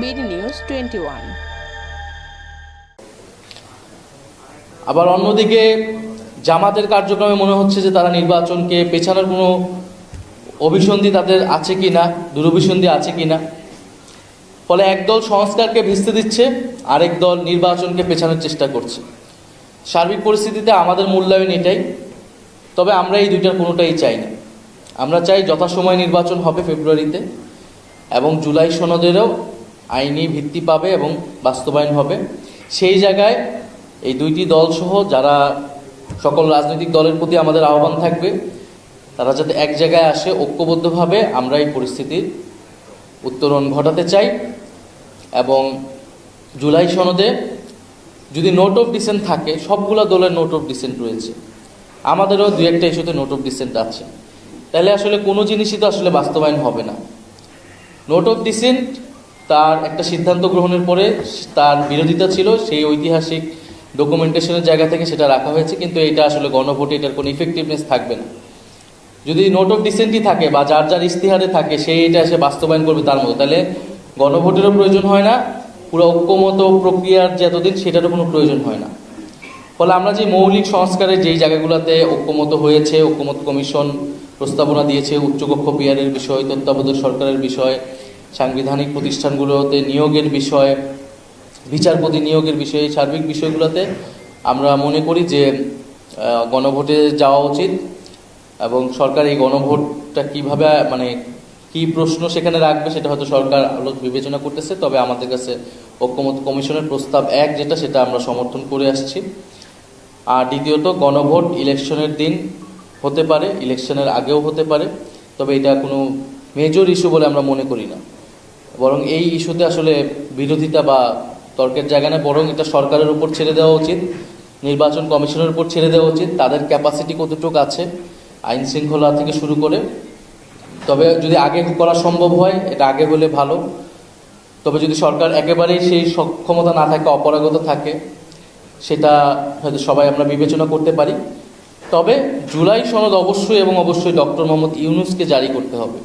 BD news twenty one. আবার অন্যদিকে, জামাতের কার্যক্রমে মনে হচ্ছে যে তারা নির্বাচনকে পেছানোর কোনো অভিসন্ধি তাদের আছে কি না, দুরভিসন্ধি আছে কি না। ফলে একদল সংস্কারকে ভিস্তে দিচ্ছে, আরেক দল নির্বাচনকে পেছানোর চেষ্টা করছে। সার্বিক পরিস্থিতিতে আমাদের মূল্যায়ন এটাই, তবে আমরা এই দুইটার কোনোটাই চাই না। আমরা চাই যথাসময় নির্বাচন হবে ফেব্রুয়ারিতে এবং জুলাই সনদেরও আইনি ভিত্তি পাবে এবং বাস্তবায়ন হবে। সেই জায়গায় এই দুইটি দলসহ যারা সকল রাজনৈতিক দলের প্রতি আমাদের আহ্বান থাকবে, তারা যাতে এক জায়গায় আসে, ঐক্যবদ্ধভাবে আমরা এই পরিস্থিতির উত্তরণ ঘটাতে চাই এবং জুলাই সনদে যদি নোট অফ ডিসেন্ট থাকে, সবগুলো দলের নোট অফ ডিসেন্ট রয়েছে। আমাদেরও দু একটা ইস্যুতে নোট অফ ডিসেন্ট আছে। তাহলে আসলে কোনো জিনিসই তো আসলে বাস্তবায়ন হবে না। নোট অফ ডিসেন্ট তার একটা সিদ্ধান্ত গ্রহণের পরে তার বিরোধিতা ছিল, সেই ঐতিহাসিক ডকুমেন্টেশনের জায়গা থেকে সেটা রাখা হয়েছে, কিন্তু এটা আসলে গণভোটে এটার কোনো ইফেক্টিভনেস থাকবে না। যদি নোট অফ ডিসেন্টই থাকে বা যার যার ইস্তিহারে থাকে সেই এটা এসে বাস্তবায়ন করবে তার মতো। তাহলে গণভোটেরও প্রয়োজন হয় না, পুরো ঐক্যমত প্রক্রিয়ার যে এতদিন সেটারও কোনো প্রয়োজন হয় না। ফলে আমরা যে মৌলিক সংস্কারের যেই জায়গাগুলোতে ঐক্যমত হয়েছে, ঐক্যমত কমিশন প্রস্তাবনা দিয়েছে, উচ্চকক্ষ বিহারের বিষয়, তত্ত্বাবধায়ক সরকারের বিষয় সাংবিধানিক প্রতিষ্ঠানগুলোতে নিয়োগের বিষয়ে, বিচারপতি নিয়োগের বিষয়ে, সার্বিক বিষয়গুলোতে আমরা মনে করি যে গণভোটে যাওয়া উচিত এবং সরকার এই গণভোটটা কীভাবে মানে কি প্রশ্ন সেখানে রাখবে সেটা হয়তো সরকার আলো- বিবেচনা করতেছে, তবে আমাদের কাছে ঐক্যমত কমিশনের প্রস্তাব এক যেটা সেটা আমরা সমর্থন করে আসছি। আর দ্বিতীয়ত, গণভোট ইলেকশনের দিন হতে পারে, ইলেকশনের আগেও হতে পারে, তবে এটা কোনো মেজর ইস্যু বলে আমরা মনে করি না। বরং এই ইস্যুতে আসলে বিরোধিতা বা তর্কের জায়গা না বরং এটা সরকারের উপর ছেড়ে দেওয়া উচিত, নির্বাচন কমিশনের উপর ছেড়ে দেওয়া উচিত, তাদের ক্যাপাসিটি কতটুকু আছে, আইন শৃঙ্খলা থেকে শুরু করে। তবে যদি আগে করা সম্ভব হয়, এটা আগে হলে ভালো। তবে যদি সরকার একেবারেই সেই সক্ষমতা না থাকে, অপরাগত থাকে, সেটা হয়তো সবাই আমরা বিবেচনা করতে পারি। তবে জুলাই সনদ অবশ্যই এবং অবশ্যই ডক্টর মোহাম্মদ ইউনুসকে জারি করতে হবে।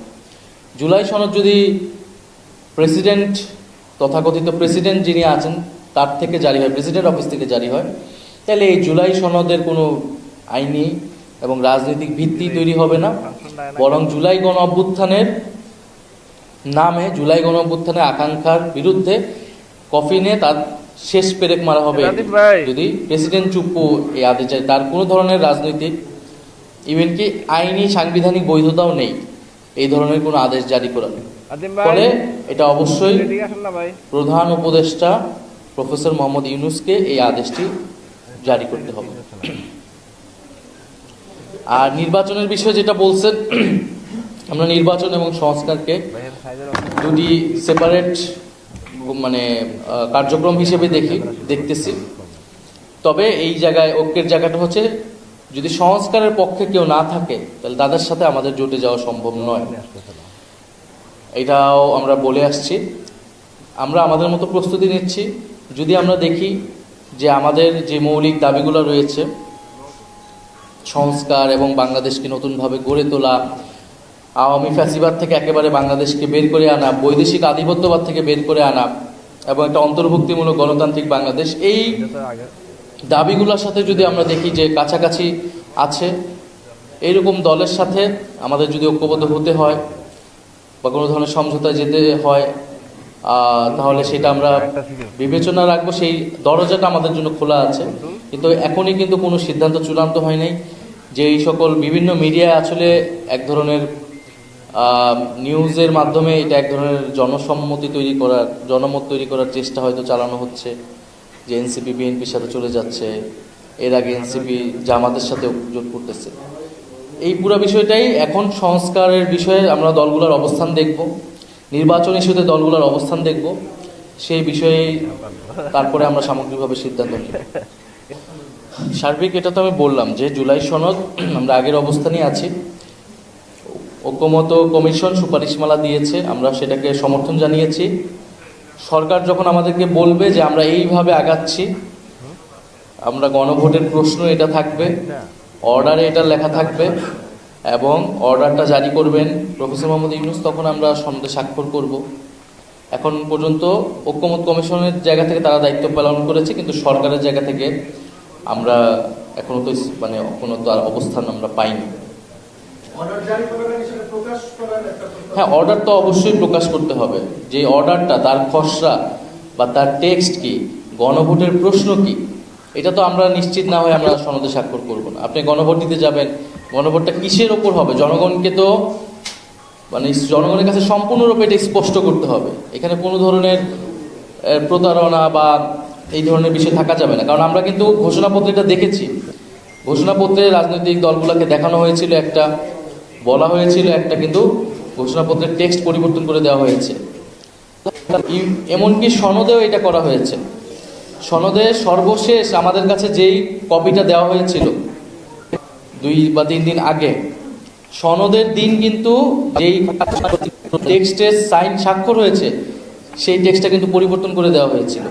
জুলাই সনদ যদি প্রেসিডেন্ট তথাকথিত প্রেসিডেন্ট যিনি আছেন তার থেকে জারি হয় প্রেসিডেন্ট অফিস থেকে জারি হয়। তাহলে এই জুলাই সনদের কোনো আইনি এবং রাজনৈতিক ভিত্তি তৈরি হবে না। বরং জুলাই গণ অভ্যুত্থানের নামে জুলাই গণ অভ্যুত্থানের আকাঙ্ক্ষার বিরুদ্ধে কফিনে তার শেষ পেরেক মারা হবে। যদি প্রেসিডেন্ট চুপ্পু এই আদেশ যায় তার কোনো ধরনের রাজনৈতিক ইভেন কি আইনি সাংবিধানিক বৈধতাও নেই। এই ধরনের কোনো আদেশ জারি করার ফলে এটা অবশ্যই প্রধান উপদেষ্টা প্রফেসর মোহাম্মদ ইউনুসকে এই আদেশটি জারি করতে হবে। আর নির্বাচনের বিষয়ে যেটা বলছেন আমরা নির্বাচন এবং সংস্কারকে দুটি সেপারেট মানে কার্যক্রম হিসেবে দেখি দেখতেছি। তবে এই জায়গায় ঐক্যের জায়গাটা হচ্ছে যদি সংস্কারের পক্ষে কেউ না থাকে তাহলে তাদের সাথে আমাদের জোটে যাওয়া সম্ভব নয়। এটাও আমরা বলে আসছি। আমরা আমাদের মতো প্রস্তুতি নিচ্ছি। যদি আমরা দেখি যে আমাদের যে মৌলিক দাবিগুলো রয়েছে, সংস্কার এবং বাংলাদেশকে নতুনভাবে গড়ে তোলা, আওয়ামী ফ্যাসিবাদ থেকে একেবারে বাংলাদেশকে বের করে আনা, বৈদেশিক আধিপত্যবাদ থেকে বের করে আনা এবং একটা অন্তর্ভুক্তিমূলক গণতান্ত্রিক বাংলাদেশ, এই দাবিগুলোর সাথে যদি আমরা দেখি যে কাছাকাছি আছে এইরকম দলের সাথে আমাদের যদি ঐক্যবদ্ধ হতে হয় বা কোনো ধরনের সমঝোতা যেতে হয় তাহলে সেটা আমরা বিবেচনা রাখব। সেই দরজাটা আমাদের জন্য খোলা আছে। কিন্তু এখনই কিন্তু কোনো সিদ্ধান্ত চূড়ান্ত হয় নাই যে এই সকল বিভিন্ন মিডিয়া আসলে এক ধরনের নিউজের মাধ্যমে এটা এক ধরনের জনসম্মতি তৈরি করার, জনমত তৈরি করার চেষ্টা হয়তো চালানো হচ্ছে, যে এনসিপি, বিএনপির সাথে চলে যাচ্ছে, এর আগে এনসিপি জামাতের সাথে জোট করতেছে। এই পুরো বিষয়টাই এখন সংস্কারের বিষয়ে আমরা দলগুলোর অবস্থান দেখব, নির্বাচন ইস্যুতে দলগুলোর অবস্থান দেখব, সেই বিষয়ে তারপরে আমরা সামগ্রিকভাবে সিদ্ধান্ত নেব। সার্বিক, এটা তো আমি বললাম যে জুলাই সনদ, আমরা আগের অবস্থানই আছি। ঐক্যমত কমিশন সুপারিশমালা দিয়েছে, আমরা সেটাকে সমর্থন জানিয়েছি। সরকার যখন আমাদেরকে বলবে যে আমরা এইভাবে আগাচ্ছি, আমরা গণভোটের প্রশ্ন, এটা থাকবে। অর্ডারে এটা লেখা থাকবে এবং অর্ডারটা জারি করবেন প্রফেসর মোহাম্মদ ইউনুস তখন আমরা সন্দেহ স্বাক্ষর করব। এখন পর্যন্ত ঐক্যমত কমিশনের জায়গা থেকে তারা দায়িত্ব পালন করেছে কিন্তু সরকারের জায়গা থেকে আমরা এখনও তো মানে কোনো তো আর অবস্থান আমরা পাইনি। হ্যাঁ অর্ডার তো অবশ্যই প্রকাশ করতে হবে। যে অর্ডারটা তার খসড়া বা তার টেক্সট কি গণভোটের প্রশ্ন কি এটা তো আমরা নিশ্চিত না হয়ে আমরা সনদে স্বাক্ষর করব না। আপনি গণভোট দিতে যাবেন, গণভোটটা কিসের ওপর হবে? জনগণকে তো মানে জনগণের কাছে সম্পূর্ণরূপে এটা স্পষ্ট করতে হবে। এখানে কোনো ধরনের প্রতারণা বা এই ধরনের বিষয় থাকা যাবে না। কারণ আমরা কিন্তু ঘোষণাপত্রে এটা দেখেছি। ঘোষণাপত্রে রাজনৈতিক দলগুলোকে দেখানো হয়েছিল একটা, বলা হয়েছিল একটা কিন্তু ঘোষণাপত্রের টেক্সট পরিবর্তন করে দেওয়া হয়েছে। এমনকি সনদেও এটা করা হয়েছে। সনদে সর্বশেষ আমাদের কাছে যেই কপিটা দেওয়া হয়েছিল, দুই বা তিন দিন আগে, সনদের দিন কিন্তু যেই টেক্সটের সাইন স্বাক্ষর হয়েছে, সেই টেক্সটটা কিন্তু পরিবর্তন করে দেওয়া হয়েছিল।